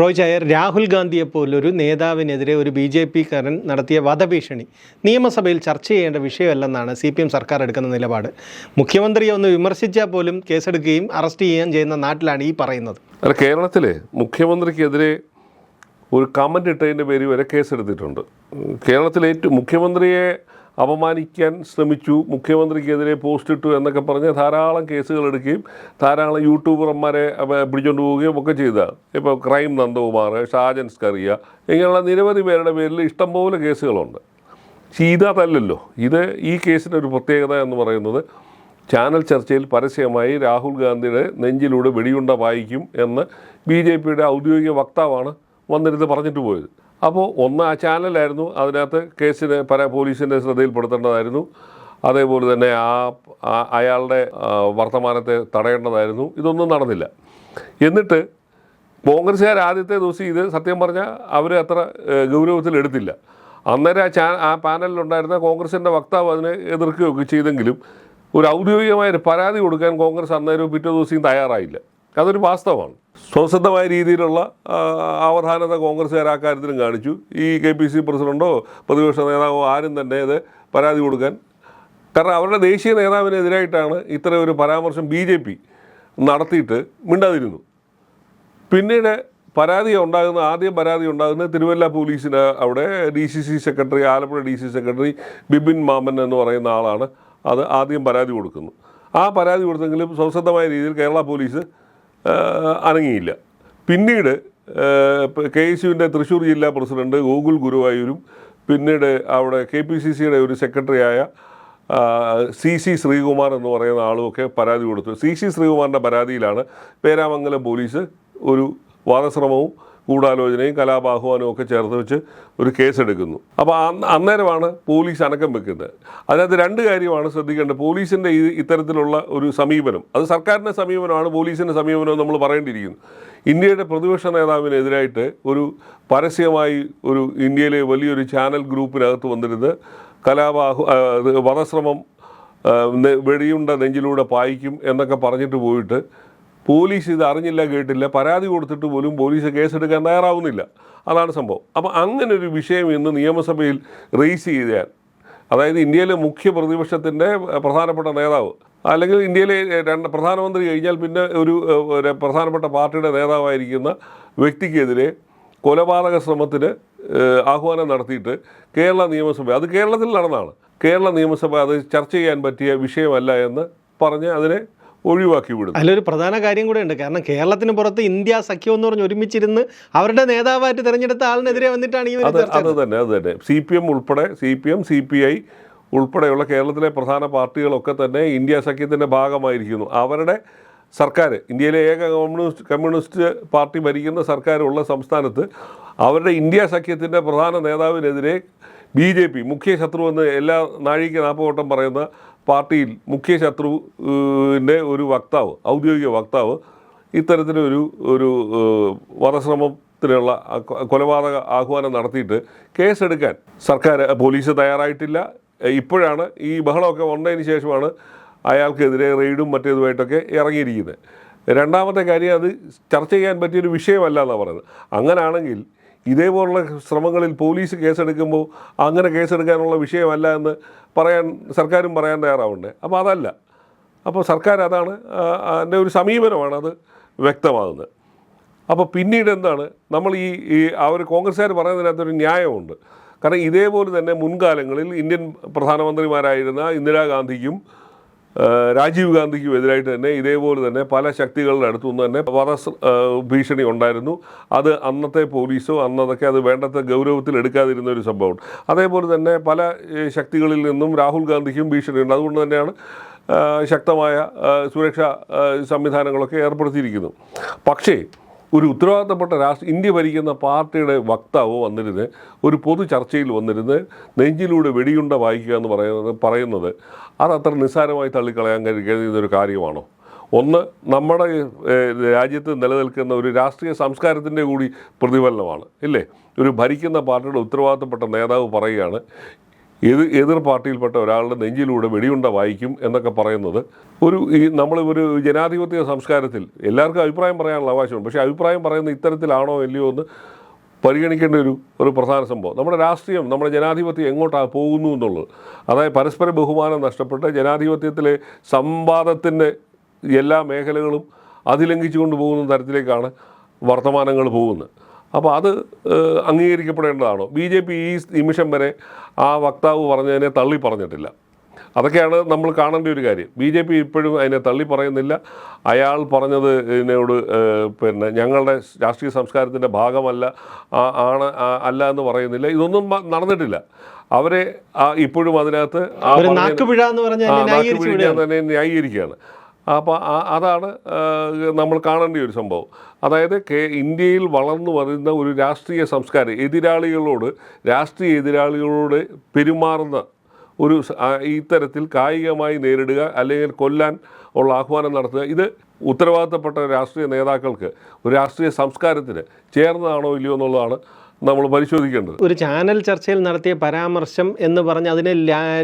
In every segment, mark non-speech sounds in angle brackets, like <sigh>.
റോയ് ചായർ രാഹുൽ ഗാന്ധിയെ പോലൊരു നേതാവിനെതിരെ ഒരു ബി ജെ പിക്കാരൻ നടത്തിയ വധഭീഷണി. നിയമസഭയിൽ ചർച്ച ചെയ്യേണ്ട വിഷയമല്ലെന്നാണ് സി പി എം സർക്കാർ എടുക്കുന്ന നിലപാട്. മുഖ്യമന്ത്രിയെ ഒന്ന് വിമർശിച്ചാൽ പോലും കേസെടുക്കുകയും അറസ്റ്റ് ചെയ്യുകയും ചെയ്യുന്ന നാട്ടിലാണ് ഈ പറയുന്നത്. അല്ല കേരളത്തിൽ മുഖ്യമന്ത്രിക്കെതിരെ ഒരു കമന്റ് ഇട്ടതിന്റെ പേര് വരെ കേസെടുത്തിട്ടുണ്ട്. കേരളത്തിലേറ്റവും മുഖ്യമന്ത്രിയെ അപമാനിക്കാൻ ശ്രമിച്ചു മുഖ്യമന്ത്രിക്കെതിരെ പോസ്റ്റ് ഇട്ടു എന്നൊക്കെ പറഞ്ഞ് ധാരാളം കേസുകൾ എടുക്കുകയും ധാരാളം യൂട്യൂബർമാരെ പിടിച്ചുകൊണ്ട് പോവുകയും ഒക്കെ ചെയ്തതാണ് ഇപ്പോൾ ക്രൈം നന്ദകുമാർ ഷാജൻ സ്കറിയ ഇങ്ങനെയുള്ള നിരവധി പേരുടെ പേരിൽ ഇഷ്ടംപോലെ കേസുകളുണ്ട്. ഇതല്ലല്ലോ ഇത് ഈ കേസിന്റെ ഒരു പ്രത്യേകത എന്ന് പറയുന്നത് ചാനൽ ചർച്ചയിൽ പരസ്യമായി രാഹുൽ ഗാന്ധിയുടെ നെഞ്ചിലൂടെ വെടിയുണ്ട വായിക്കും എന്ന് ബി ജെ പിയുടെ ഔദ്യോഗിക വക്താവാണ് വന്നിരുന്ന് പറഞ്ഞിട്ട് പോയത്. അപ്പോൾ ഒന്ന് ആ ചാനലായിരുന്നു. അതിനകത്ത് കേസിന് പല പോലീസിന്റെ ശ്രദ്ധയിൽപ്പെടുത്തേണ്ടതായിരുന്നു. അതേപോലെ തന്നെ ആ അയാളുടെ വർത്തമാനത്തെ തടയേണ്ടതായിരുന്നു. ഇതൊന്നും നടന്നില്ല. എന്നിട്ട് കോൺഗ്രസ്സുകാർ ആദ്യത്തെ ദിവസം ഇത് സത്യം പറഞ്ഞാൽ അവർ അത്ര ഗൗരവത്തിലെടുത്തില്ല അന്നേരം ആ ചാ ആ പാനലിലുണ്ടായിരുന്ന കോൺഗ്രസിന്റെ വക്താവ് അതിനെ എതിർക്കുകയൊക്കെ ചെയ്തെങ്കിലും ഒരു ഔദ്യോഗികമായ ഒരു പരാതി കൊടുക്കാൻ കോൺഗ്രസ് അന്നേരവും പിറ്റേ ദിവസം തയ്യാറായില്ല. അതൊരു വാസ്തവമാണ്. സ്വസിദ്ധമായ രീതിയിലുള്ള ആ, അവധാനത കോൺഗ്രസ്സുകാർ ആ കാര്യത്തിലും കാണിച്ചു. ഈ കെ പി സി പ്രസിഡന്റോ പ്രതിപക്ഷ നേതാവോ ആരും തന്നെ ഇത് പരാതി കൊടുക്കാൻ. കാരണം അവരുടെ ദേശീയ നേതാവിനെതിരായിട്ടാണ് ഇത്ര ഒരു പരാമർശം ബി ജെ പി നടത്തിയിട്ട് മിണ്ടാതിരുന്നു. പിന്നീട് പരാതി ഉണ്ടാകുന്ന ആദ്യം പരാതി ഉണ്ടാകുന്ന തിരുവല്ല പോലീസിന് അവിടെ D C C secretary Alappuzha D C secretary Bibin Mammen എന്ന് പറയുന്ന ആളാണ് അത് ആദ്യം പരാതി കൊടുക്കുന്നു. ആ പരാതി കൊടുത്തെങ്കിലും സ്വസന്ധമായ രീതിയിൽ കേരള പോലീസ് അനങ്ങിയില്ല. പിന്നീട് കെ എസ് യുവിന്റെ തൃശ്ശൂർ ജില്ലാ പ്രസിഡന്റ് ഗൂഗിൾ ഗുരുവായൂരും പിന്നീട് അവിടെ കെ പി സി സിയുടെ ഒരു സെക്രട്ടറിയായ സി സി ശ്രീകുമാർ എന്ന് പറയുന്ന ആളുമൊക്കെ പരാതി കൊടുത്തു. സി സി ശ്രീകുമാറിന്റെ പരാതിയിലാണ് പേരാമംഗലം പോലീസ് ഒരു വധശ്രമവും ഗൂഢാലോചനയും കലാപാഹ്വാനവും ഒക്കെ ചേർത്ത് വെച്ച് ഒരു കേസെടുക്കുന്നു അപ്പോൾ അന്ന് അന്നേരമാണ് പോലീസ് അനക്കം വെക്കുന്നത്. അതിനകത്ത് രണ്ട് കാര്യമാണ് ശ്രദ്ധിക്കേണ്ടത്. പോലീസിന്റെ ഈ ഇത്തരത്തിലുള്ള ഒരു സമീപനം. അത് സർക്കാരിന്റെ സമീപനമാണ് പോലീസിന്റെ സമീപനം നമ്മൾ പറയേണ്ടിയിരിക്കുന്നു. ഇന്ത്യയുടെ പ്രതിപക്ഷ നേതാവിനെതിരായിട്ട് ഒരു പരസ്യമായി ഒരു ഇന്ത്യയിലെ വലിയൊരു ചാനൽ ഗ്രൂപ്പിനകത്ത് വന്നിരുന്ന് ഇത് വധശ്രമം വെടിയുണ്ട നെഞ്ചിലൂടെ പായിക്കും എന്നൊക്കെ പറഞ്ഞിട്ട് പോയിട്ട് പോലീസ് ഇത് അറിഞ്ഞില്ല കേട്ടില്ല പരാതി കൊടുത്തിട്ട് പോലും പോലീസ് കേസെടുക്കാൻ തയ്യാറാവുന്നില്ല. അതാണ് സംഭവം. അപ്പോൾ അങ്ങനെ ഒരു വിഷയം ഇന്ന് നിയമസഭയിൽ റേസ് ചെയ്താൽ അതായത് ഇന്ത്യയിലെ മുഖ്യ പ്രതിപക്ഷത്തിന്റെ പ്രധാനപ്പെട്ട നേതാവ് അല്ലെങ്കിൽ ഇന്ത്യയിലെ രണ്ട് പ്രധാനമന്ത്രി കഴിഞ്ഞാൽ പിന്നെ ഒരു പ്രധാനപ്പെട്ട പാർട്ടിയുടെ നേതാവായിരിക്കുന്ന വ്യക്തിക്കെതിരെ കൊലപാതക ശ്രമത്തിന് ആഹ്വാനം നടത്തിയിട്ട് കേരള നിയമസഭ അത് കേരളത്തിൽ നടന്നതാണ് കേരള നിയമസഭ അത് ചർച്ച ചെയ്യാൻ പറ്റിയ വിഷയമല്ല എന്ന് പറഞ്ഞ് അതിനെ ഒഴിവാക്കി വിടും അതിലൊരു പ്രധാന കാര്യം കൂടെ ഉണ്ട്. കാരണം കേരളത്തിന് പുറത്ത് ഇന്ത്യ സഖ്യം എന്ന് പറഞ്ഞ് ഒരുമിച്ചിരുന്ന് അവരുടെ നേതാവായിട്ട് തിരഞ്ഞെടുത്ത ആളിനെതിരെ വന്നിട്ടാണ് ഈ അത് തന്നെ അത് തന്നെ. സി പി എം ഉൾപ്പെടെ C P M C P I ഉൾപ്പെടെയുള്ള കേരളത്തിലെ പ്രധാന പാർട്ടികളൊക്കെ തന്നെ ഇന്ത്യ സഖ്യത്തിന്റെ ഭാഗമായിരിക്കുന്നു. അവരുടെ സർക്കാർ ഇന്ത്യയിലെ ഏക കമ്മ്യൂണിസ്റ്റ് കമ്മ്യൂണിസ്റ്റ് പാർട്ടി ഭരിക്കുന്ന സർക്കാരുള്ള സംസ്ഥാനത്ത് അവരുടെ ഇന്ത്യ സഖ്യത്തിന്റെ പ്രധാന നേതാവിനെതിരെ ബി ജെ പി മുഖ്യ ശത്രു എന്ന് എല്ലാ നാഴിക നാൽപ്പത് പറയുന്ന പാർട്ടിയിൽ മുഖ്യ ശത്രുവിന്റെ ഒരു വക്താവ് ഔദ്യോഗിക വക്താവ് ഇത്തരത്തിലൊരു ഒരു വധശ്രമത്തിനുള്ള കൊലപാതക ആഹ്വാനം നടത്തിയിട്ട് കേസെടുക്കാൻ സർക്കാർ പോലീസ് തയ്യാറായിട്ടില്ല. ഇപ്പോഴാണ് ഈ ബഹളമൊക്കെ വന്നതിന് ശേഷമാണ് അയാൾക്കെതിരെ റെയ്ഡും മറ്റേതുമായിട്ടൊക്കെ ഇറങ്ങിയിരിക്കുന്നത്. രണ്ടാമത്തെ കാര്യം അത് ചർച്ച ചെയ്യാൻ പറ്റിയൊരു വിഷയമല്ല എന്നാണ് പറയുന്നത്. അങ്ങനാണെങ്കിൽ ഇതേപോലുള്ള ശ്രമങ്ങളിൽ പോലീസ് കേസെടുക്കുമ്പോൾ അങ്ങനെ കേസെടുക്കാനുള്ള വിഷയമല്ല എന്ന് പറയാൻ സർക്കാരും പറയാൻ തയ്യാറാവണ്ടേ. അപ്പോൾ അതല്ല. അപ്പോൾ സർക്കാർ അതാണ് എന്റെ ഒരു സമീപനമാണ് അത് വ്യക്തമാകുന്നത്. അപ്പോൾ പിന്നീട് എന്താണ്? നമ്മൾ ഈ ഈ അവർ കോൺഗ്രസ്സുകാർ പറയുന്നതിനകത്തൊരു ന്യായമുണ്ട്. കാരണം ഇതേപോലെ തന്നെ മുൻകാലങ്ങളിൽ ഇന്ത്യൻ പ്രധാനമന്ത്രിമാരായിരുന്ന ഇന്ദിരാഗാന്ധിക്കും രാജീവ് ഗാന്ധിക്കും എതിരായിട്ട് തന്നെ ഇതേപോലെ തന്നെ പല ശക്തികളുടെ അടുത്തുനിന്ന് തന്നെ വധ ഭീഷണി ഉണ്ടായിരുന്നു. അത് അന്നത്തെ പോലീസോ അന്നതൊക്കെ അത് വേണ്ടത്ര ഗൗരവത്തിൽ എടുക്കാതിരുന്ന ഒരു സംഭവം. അതേപോലെ തന്നെ പല ശക്തികളിൽ നിന്നും രാഹുൽ ഗാന്ധിക്കും ഭീഷണിയുണ്ട് അതുകൊണ്ട് തന്നെയാണ് ശക്തമായ സുരക്ഷാ സംവിധാനങ്ങളൊക്കെ ഏർപ്പെടുത്തിയിരിക്കുന്നത്. പക്ഷേ ഒരു ഉത്തരവാദിത്തപ്പെട്ട രാഷ്ട്ര ഇന്ത്യ ഭരിക്കുന്ന പാർട്ടിയുടെ വക്താവ് വന്നിരുന്ന് ഒരു പൊതു ചർച്ചയിൽ വന്നിരുന്ന് നെഞ്ചിലൂടെ വെടിയുണ്ട വായിക്കുക എന്ന് പറയുന്നത് പറയുന്നത് അത് അത്ര നിസ്സാരമായി തള്ളിക്കളയാൻ കഴിയുന്ന ഒരു കാര്യമാണോ? ഒന്ന് നമ്മുടെ രാജ്യത്ത് നിലനിൽക്കുന്ന ഒരു രാഷ്ട്രീയ സംസ്കാരത്തിന്റെ കൂടി പ്രതിഫലനമാണ് ഇല്ലേ? ഒരു ഭരിക്കുന്ന പാർട്ടിയുടെ ഉത്തരവാദിത്തപ്പെട്ട നേതാവ് പറയുകയാണ് എതിർ എതിർ പാർട്ടിയിൽപ്പെട്ട ഒരാളുടെ നെഞ്ചിലൂടെ വെടിയുണ്ട വായിക്കും എന്നൊക്കെ പറയുന്നത് ഒരു ഈ നമ്മൾ ഒരു ജനാധിപത്യ സംസ്കാരത്തിൽ എല്ലാവർക്കും അഭിപ്രായം പറയാനുള്ള അവകാശമുണ്ട്. പക്ഷേ അഭിപ്രായം പറയുന്ന ഇത്തരത്തിലാണോ ഇല്ലയോ എന്ന് പരിഗണിക്കേണ്ട ഒരു ഒരു പ്രധാന സംഭവം. നമ്മുടെ രാഷ്ട്രീയം നമ്മുടെ ജനാധിപത്യം എങ്ങോട്ടാണ് പോകുന്നു എന്നുള്ളത്. അതായത് പരസ്പര ബഹുമാനം നഷ്ടപ്പെട്ട് ജനാധിപത്യത്തിലെ സംവാദത്തിന്റെ എല്ലാ മേഖലകളും അതിലംഘിച്ചുകൊണ്ട് പോകുന്ന തരത്തിലേക്കാണ് വർത്തമാനങ്ങൾ പോകുന്നത്. അപ്പോൾ അത് അംഗീകരിക്കപ്പെടേണ്ടതാണോ? ബി ജെ പി ഈ നിമിഷം വരെ ആ വക്താവ് പറഞ്ഞതിനെ തള്ളി പറഞ്ഞിട്ടില്ല. അതൊക്കെയാണ് നമ്മൾ കാണേണ്ട ഒരു കാര്യം. ബി ജെ പി ഇപ്പോഴും അതിനെ തള്ളി പറയുന്നില്ല. അയാൾ പറഞ്ഞത് ഇതിനോട് പിന്നെ ഞങ്ങളുടെ രാഷ്ട്രീയ സംസ്കാരത്തിന്റെ ഭാഗമല്ല ആ- ആണ് അല്ല എന്ന് പറയുന്നില്ല. ഇതൊന്നും നടന്നിട്ടില്ല. അവരെ ഇപ്പോഴും അതിനകത്ത് ആ നാക്കുപിഴ എന്ന് തന്നെ ന്യായീകരിക്കുകയാണ്. അപ്പോൾ അതാണ് നമ്മൾ കാണേണ്ട ഒരു സംഭവം. അതായത് കേ ഇന്ത്യയിൽ വളർന്നു വരുന്ന ഒരു രാഷ്ട്രീയ സംസ്കാരം എതിരാളികളോട് രാഷ്ട്രീയ എതിരാളികളോട് പെരുമാറുന്ന ഒരു ഇത്തരത്തിൽ കായികമായി നേരിടുക അല്ലെങ്കിൽ കൊല്ലാൻ ഉള്ള ആഹ്വാനം നടത്തുക ഇത് ഉത്തരവാദിത്തപ്പെട്ട രാഷ്ട്രീയ നേതാക്കൾക്ക് ഒരു രാഷ്ട്രീയ സംസ്കാരത്തിന് ചേർന്നതാണോ ഇല്ലയോ എന്നുള്ളതാണ് നമ്മൾ പരിശോധിക്കേണ്ടത്. ഒരു ചാനൽ ചർച്ചയിൽ നടത്തിയ പരാമർശം എന്ന് പറഞ്ഞ് അതിനെ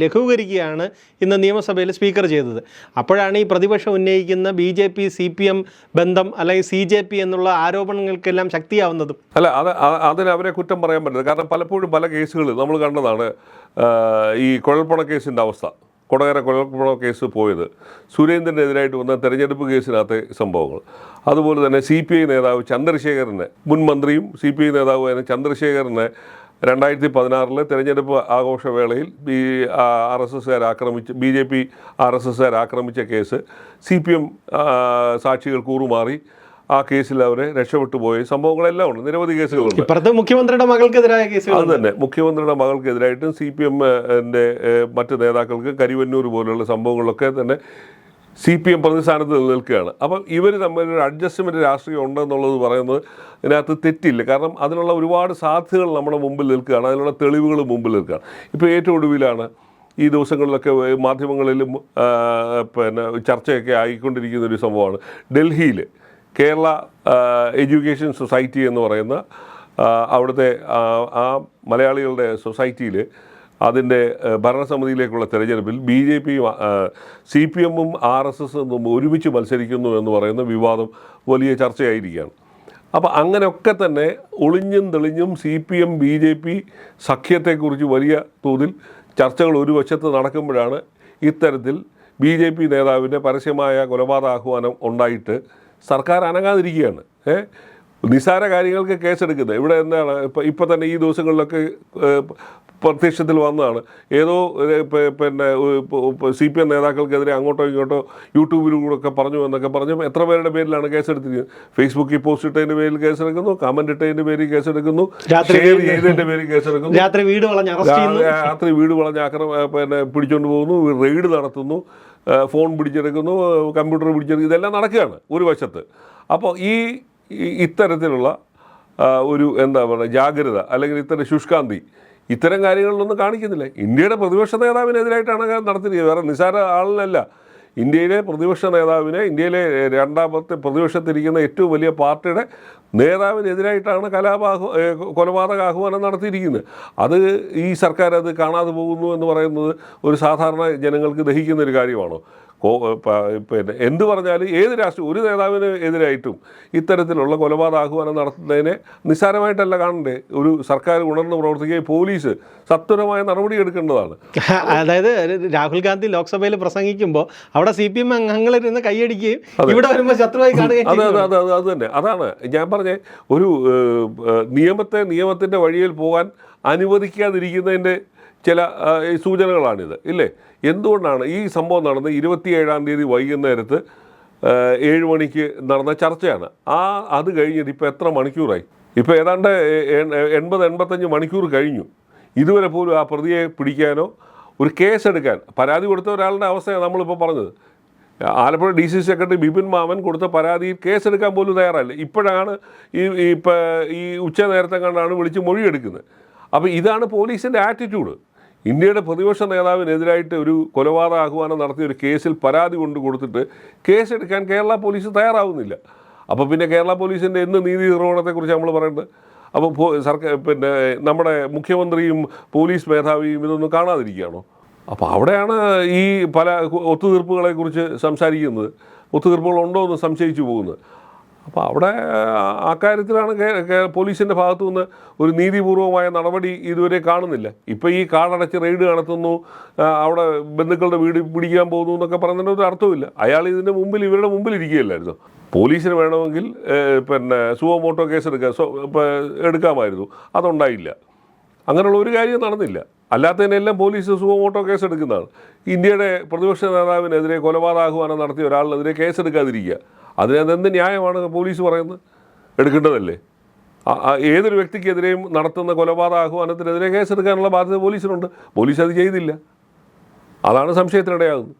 ലഘൂകരിക്കുകയാണ് ഇന്ന് നിയമസഭയിൽ സ്പീക്കർ ചെയ്തത്. അപ്പോഴാണ് ഈ പ്രതിപക്ഷം ഉന്നയിക്കുന്ന B J P C P M ബന്ധം അല്ലെങ്കിൽ സി ജെ പി എന്നുള്ള ആരോപണങ്ങൾക്കെല്ലാം ശക്തിയാവുന്നതും. അല്ല അത് അതിന് അവരെ കുറ്റം പറയാൻ പറ്റില്ല. കാരണം പലപ്പോഴും പല കേസുകൾ നമ്മൾ കണ്ടതാണ് ഈ കുഴൽപ്പണ കേസിന്റെ അവസ്ഥ. കൊടകര കുഴൽപ്പണ കേസ് പോയത് സുരേന്ദ്രനെതിരായിട്ട് വന്ന തെരഞ്ഞെടുപ്പ് കേസിനകത്തെ സംഭവങ്ങൾ. അതുപോലെ തന്നെ സി പി ഐ നേതാവ് ചന്ദ്രശേഖരനെ മുൻ മന്ത്രിയും സി പി ഐ നേതാവുമായ ചന്ദ്രശേഖരനെ രണ്ടായിരത്തി പതിനാറിലെ തെരഞ്ഞെടുപ്പ് ആഘോഷവേളയിൽ ബി ആർ എസ് എസ്സുകാർ ആക്രമിച്ച് B J P R S എസ്സുകാർ ആക്രമിച്ച കേസ് സി പി എം സാക്ഷികൾ കൂറുമാറി. ആ കേസിൽ അവരെ രക്ഷപ്പെട്ടു പോയ. സംഭവങ്ങളെല്ലാം ഉണ്ട്. നിരവധി കേസുകളുണ്ട്. ഇപ്പുറത്ത് മുഖ്യമന്ത്രിയുടെ മകൾക്കെതിരായ കേസുകൾ അത് തന്നെ. മുഖ്യമന്ത്രിയുടെ മകൾക്കെതിരായിട്ടും സി പി എമ്മിന്റെ മറ്റ് നേതാക്കൾക്ക് കരിവന്നൂർ പോലുള്ള സംഭവങ്ങളൊക്കെ തന്നെ സി പി എം പ്രതിസ്ഥാനത്ത് നിൽക്കുകയാണ്. അപ്പം ഇവർ തമ്മിൽ ഒരു അഡ്ജസ്റ്റ്മെന്റ് രാഷ്ട്രീയം ഉണ്ടെന്നുള്ളത് പറയുന്നത് ഇതിനകത്ത് തെറ്റില്ല. കാരണം അതിനുള്ള ഒരുപാട് സാധ്യതകൾ നമ്മുടെ മുമ്പിൽ നിൽക്കുകയാണ്. അതിനുള്ള തെളിവുകൾ മുമ്പിൽ നിൽക്കുകയാണ്. ഇപ്പോൾ ഏറ്റവും ഒടുവിലാണ് ഈ ദിവസങ്ങളിലൊക്കെ മാധ്യമങ്ങളിലും പിന്നെ ചർച്ചയൊക്കെ ആയിക്കൊണ്ടിരിക്കുന്ന ഒരു സംഭവമാണ്. ഡൽഹിയിൽ കേരള എഡ്യൂക്കേഷൻ സൊസൈറ്റി എന്ന് പറയുന്ന അവിടുത്തെ ആ, മലയാളികളുടെ സൊസൈറ്റിയിൽ അതിന്റെ ഭരണസമിതിയിലേക്കുള്ള തെരഞ്ഞെടുപ്പിൽ ബി ജെ പിയും സി പി എമ്മും ആർ എസ് എസും ഒരുമിച്ച് മത്സരിക്കുന്നു എന്ന് പറയുന്ന വിവാദം വലിയ ചർച്ചയായിരിക്കുകയാണ്. അപ്പോൾ അങ്ങനെയൊക്കെ തന്നെ ഒളിഞ്ഞും തെളിഞ്ഞും C P M B J P സഖ്യത്തെക്കുറിച്ച് വലിയ തോതിൽ ചർച്ചകൾ ഒരു വശത്ത് നടക്കുമ്പോഴാണ് ഇത്തരത്തിൽ ബി ജെ പി നേതാവിന്റെ പരസ്യമായ കൊലപാതക ആഹ്വാനം ഉണ്ടായിട്ട് സർക്കാർ അനങ്ങാതിരിക്കുകയാണ്. ഏ? നിസാര കാര്യങ്ങൾക്ക് കേസെടുക്കുന്നത്. ഇവിടെ എന്താണ്? ഇപ്പം ഇപ്പം തന്നെ ഈ ദിവസങ്ങളിലൊക്കെ പ്രത്യക്ഷത്തിൽ വന്നതാണ്. ഏതോ പിന്നെ സി പി എം നേതാക്കൾക്കെതിരെ അങ്ങോട്ടോ ഇങ്ങോട്ടോ യൂട്യൂബിലൂടെ ഒക്കെ പറഞ്ഞു എന്നൊക്കെ പറഞ്ഞു. എത്ര പേരുടെ പേരിലാണ് കേസെടുത്തിരിക്കുന്നത് ഫേസ്ബുക്കിൽ പോസ്റ്റ് ഇട്ടതിന്റെ പേരിൽ കേസെടുക്കുന്നു കമന്റ് ഇട്ടതിന്റെ പേരിൽ കേസെടുക്കുന്നു രാത്രി ഷെയർ ചെയ്തതിന്റെ പേരിൽ കേസെടുക്കുന്നു. രാത്രി വീട് വളഞ്ഞ് രാത്രി വീട് വളഞ്ഞ് ആക്രമ പിന്നെ പിടിച്ചോണ്ട് പോകുന്നു റെയ്ഡ് നടത്തുന്നു ഫോൺ പിടിച്ചെടുക്കുന്നു കമ്പ്യൂട്ടർ പിടിച്ചെടുക്കുന്നു ഇതെല്ലാം നടക്കുകയാണ് ഒരു വശത്ത്. അപ്പോൾ ഈ- ഇത്തരത്തിലുള്ള ഒരു എന്താ പറയുക ജാഗ്രത അല്ലെങ്കിൽ ഇത്തരം ശുഷ്കാന്തി ഇത്തരം കാര്യങ്ങളിലൊന്നും കാണിക്കുന്നില്ല. ഇന്ത്യയുടെ പ്രതിപക്ഷ നേതാവിനെതിരായിട്ടാണ് അങ്ങനെ നടത്തിയത്. വേറെ നിസാര ആളിനല്ല. ഇന്ത്യയിലെ പ്രതിപക്ഷ നേതാവിനെ ഇന്ത്യയിലെ രണ്ടാമത്തെ പ്രതിപക്ഷത്തിരിക്കുന്ന ഏറ്റവും വലിയ പാർട്ടിയുടെ നേതാവിനെതിരായിട്ടാണ് കലാപാഹ് കൊലപാതക ആഹ്വാനം നടത്തിയിരിക്കുന്നത്. അത് ഈ സർക്കാർ അത് കാണാതെ പോകുന്നു എന്ന് പറയുന്നത് ഒരു സാധാരണ ജനങ്ങൾക്ക് ദഹിക്കുന്ന ഒരു കാര്യമാണോ? പിന്നെ എന്ത് പറഞ്ഞാലും ഏത് രാഷ്ട്രീയ ഒരു നേതാവിന് എതിരായിട്ടും ഇത്തരത്തിലുള്ള കൊലപാതക ആഹ്വാനം നടത്തുന്നതിനെ നിസ്സാരമായിട്ടല്ല കാണണ്ടേ. ഒരു സർക്കാർ ഉണർന്ന് പ്രവർത്തിക്കുകയും പോലീസ് സത്വരമായ നടപടി എടുക്കേണ്ടതാണ്. <laughs> അതായത് രാഹുൽ ഗാന്ധി ലോക്സഭയിൽ പ്രസംഗിക്കുമ്പോൾ അവിടെ സി പി എം അംഗങ്ങളിരുന്ന് കൈയടിക്കുകയും ഇവിടെ വരുമ്പോൾ ശത്രുവായി കാണുകയും അതെ അതെ അതെ അത് തന്നെ. അതാണ്. ഞാൻ പറഞ്ഞ ഒരു നിയമത്തെ നിയമത്തിന്റെ വഴിയിൽ പോകാൻ അനുവദിക്കാതിരിക്കുന്നതിന്റെ ചില സൂചനകളാണിത് ഇല്ലേ? എന്തുകൊണ്ടാണ് ഈ സംഭവം നടന്നത്? ഇരുപത്തിയേഴാം തീയതി വൈകുന്നേരത്ത് ഏഴ് മണിക്ക് നടന്ന ചർച്ചയാണ്. ആ അത് കഴിഞ്ഞിട്ട് ഇപ്പോൾ എത്ര മണിക്കൂറായി? ഇപ്പോൾ ഏതാണ്ട് എൺപത് എൺപത്തഞ്ച് മണിക്കൂർ കഴിഞ്ഞു. ഇതുവരെ പോലും ആ പ്രതിയെ പിടിക്കാനോ ഒരു കേസ് എടുക്കാൻ പരാതി കൊടുത്ത ഒരാളുടെ അവസ്ഥയാണ് നമ്മളിപ്പോൾ പറഞ്ഞത്. Alappuzha D C secretary Bipin Mammen കൊടുത്ത പരാതിയിൽ കേസെടുക്കാൻ പോലും തയ്യാറല്ല. ഇപ്പോഴാണ് ഈ ഇപ്പം ഈ ഉച്ച നേരത്തെ കണ്ടാണ് വിളിച്ച് മൊഴിയെടുക്കുന്നത്. അപ്പോൾ ഇതാണ് പോലീസിന്റെ ആറ്റിറ്റ്യൂഡ്. ഇന്ത്യയുടെ പ്രതിപക്ഷ നേതാവിനെതിരായിട്ട് ഒരു കൊലപാതക ആഹ്വാനം നടത്തിയ ഒരു കേസിൽ പരാതി കൊണ്ടു കൊടുത്തിട്ട് കേസെടുക്കാൻ കേരള പോലീസ് തയ്യാറാവുന്നില്ല. അപ്പോൾ പിന്നെ കേരള പോലീസിന്റെ എന്ന് നീതി നിർവഹണത്തെക്കുറിച്ച് നമ്മൾ പറയുന്നത് അപ്പോൾ സർക്കാർ പിന്നെ നമ്മുടെ മുഖ്യമന്ത്രിയും പോലീസ് മേധാവിയും ഇതൊന്നും കാണാതിരിക്കുകയാണോ? അപ്പോൾ അവിടെയാണ് ഈ പല ഒത്തുതീർപ്പുകളെക്കുറിച്ച് സംസാരിക്കുന്നത്. ഒത്തുതീർപ്പുകൾ ഉണ്ടോ എന്ന് സംശയിച്ചു പോകുന്നത്. അപ്പോൾ അവിടെ ആ- അക്കാര്യത്തിലാണ് കേ- കേ- പോലീസിന്റെ ഭാഗത്തു നിന്ന് ഒരു നീതിപൂർവമായ നടപടി ഇതുവരെ കാണുന്നില്ല. ഇപ്പോൾ ഈ കാടടച്ച് റെയ്ഡ് നടത്തുന്നു അവിടെ ബന്ധുക്കളുടെ വീട് പിടിക്കാൻ പോകുന്നു എന്നൊക്കെ പറഞ്ഞതിന്റെ ഒരു അർത്ഥമില്ല അയാൾ ഇതിന്റെ മുമ്പിൽ ഇവരുടെ മുമ്പിൽ ഇരിക്കുകയല്ലായിരുന്നു. പോലീസിന് വേണമെങ്കിൽ പിന്നെ സുവോ മോട്ടോ കേസ് എടുക്കാൻ എടുക്കാമായിരുന്നു. അതുണ്ടായില്ല. അങ്ങനെയുള്ള ഒരു കാര്യം നടന്നില്ല. അല്ലാത്തതിനെല്ലാം പോലീസ് സുവോ മോട്ടോ കേസ് എടുക്കുന്നതാണ് ഇന്ത്യയുടെ പ്രതിപക്ഷ നേതാവിനെതിരെ കൊലപാതകമാനം നടത്തിയ ഒരാളിനെതിരെ കേസ് എടുക്കാതിരിക്കുക അതിനെന്ത് ന്യായമാണ് പോലീസ് പറയുന്നത്? എടുക്കേണ്ടതല്ലേ? ഏതൊരു വ്യക്തിക്കെതിരെയും നടത്തുന്ന കൊലപാതക ആഹ്വാനത്തിനെതിരെ കേസെടുക്കാനുള്ള ബാധ്യത പോലീസിനുണ്ട്. പോലീസ് അത് ചെയ്തില്ല. അതാണ് സംശയത്തിനിടയാകുന്നത്.